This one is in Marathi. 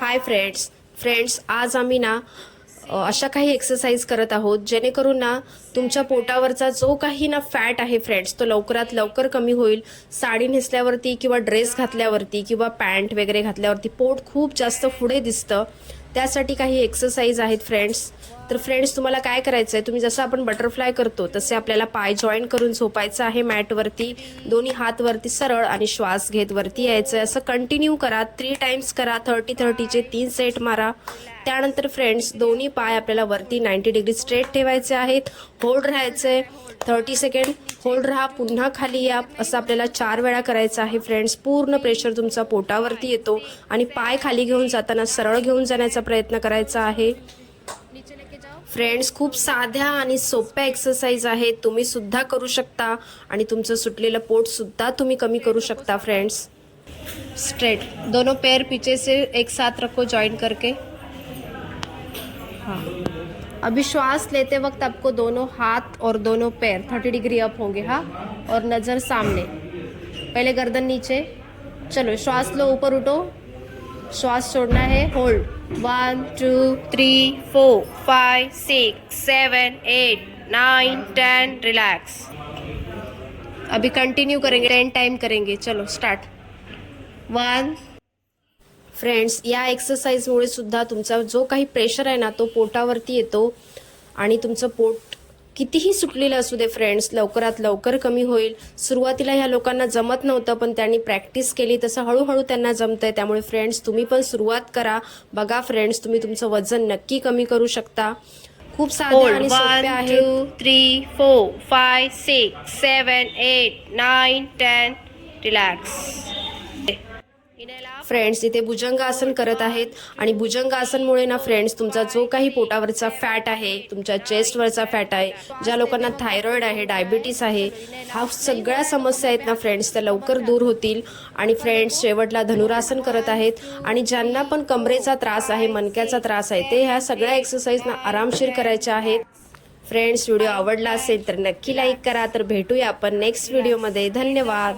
हाय फ्रेंड्स फ्रेंड्स आज आम्ही ना अशा काही एक्सरसाइज करत आहोत जेणेकरून ना तुमच्या पोटावरचा जो काही ना फॅट आहे फ्रेंड्स तो लवकरात लवकर कमी होईल. साडी नेसल्यावरती किंवा ड्रेस घातल्यावरती किंवा पॅन्ट वगैरे घातल्यावरती पोट खूप जास्त पुढे दिसतं. त्यासाठी काही एक्सरसाइज आहेत फ्रेंड्स तर फ्रेंड्स तुम्हाला काय करायचं आहे तुम्ही जसं आपण बटरफ्लाय करतो तसे आपल्याला पाय जॉईन करून झोपायचं आहे मॅटवरती. दोन्ही हात वरती सरळ आणि श्वास घेत वरती यायचं आहे असं कंटिन्यू करा. थ्री टाइम्स करा. थर्टी थर्टीचे तीन सेट मारा. त्यानंतर फ्रेंड्स दोन्ही पाय आपल्याला वरती नाईन्टी डिग्री स्ट्रेट ठेवायचे आहेत. होल्ड राहायचे थर्टी सेकंड होल्ड राहा. पुन्हा खाली या. असं आपल्याला चार वेळा करायचं आहे फ्रेंड्स पूर्ण प्रेशर तुमचा पोटावरती येतो आणि पाय खाली घेऊन जाताना सरळ घेऊन जाण्याचा प्रयत्न करायचा आहे. फ्रेंड्स खूप साध्या आणि सोप्या एक्सरसाइज आहेत. तुम्ही सुद्धा करू शकता आणि तुमचं सुटलेलं पोट सुद्धा तुम्ही कमी करू शकता फ्रेंड्स स्ट्रेट दोनों पैर पीछे से एक साथ रखो जॉइन करके. हाँ. अभी श्वास लेते वक्त आपको दोनों हाथ और दोनों पैर थर्टी डिग्री अप होंगे हाँ? और नज़र सामने. पहले गर्दन नीचे. चलो श्वास लो ऊपर उठो. श्वास छोड़ना है hold one two three four five six seven eight nine ten relax अभी कंटिन्यू करेंगे. टेन टाइम करेंगे. चलो स्टार्ट वन फ्रेंड्स या एक्सरसाइजमुळे सुद्धा तुमचा जो काही प्रेशर आहे ना तो पोटावरती येतो. आणि तुमचं पोट कितीही सुटलेलं असू दे फ्रेंड्स लवकरात लवकर कमी होईल. सुरुवातीला ह्या लोकांना जमत नव्हतं पण त्यांनी प्रॅक्टिस केली. तसं हळूहळू त्यांना जमतंय. त्यामुळे फ्रेंड्स तुम्ही पण सुरुवात करा. बघा फ्रेंड्स तुम्ही तुमचं वजन नक्की कमी करू शकता. खूप साध्या आणि सोप्या आहेत two, three, four, five, six, seven, eight, nine, ten. Friends इथे भुजंगासन करत आहेत. आणि भुजंगासनमुळे ना फ्रेंड्स तुमचा जो काही पोटावरचा फॅट आहे तुमच्या चेस्टवरचा फॅट आहे ज्या लोकांना थायरॉइड आहे डायबिटीस आहे हा सगळ्या समस्या आहेत ना फ्रेंड्स त्या लवकर दूर होतील. आणि फ्रेंड्स शेवटला धनुरासन करत आहेत. आणि ज्यांना पण कमरेचा त्रास आहे मणक्याचा त्रास आहे ते ह्या सगळ्या एक्सरसाइज ना आरामशीर करायच्या आहेत. फ्रेंड्स व्हिडिओ आवडला असेल तर नक्की लाईक करा. तर भेटूया आपण नेक्स्ट व्हिडिओमध्ये धन्यवाद.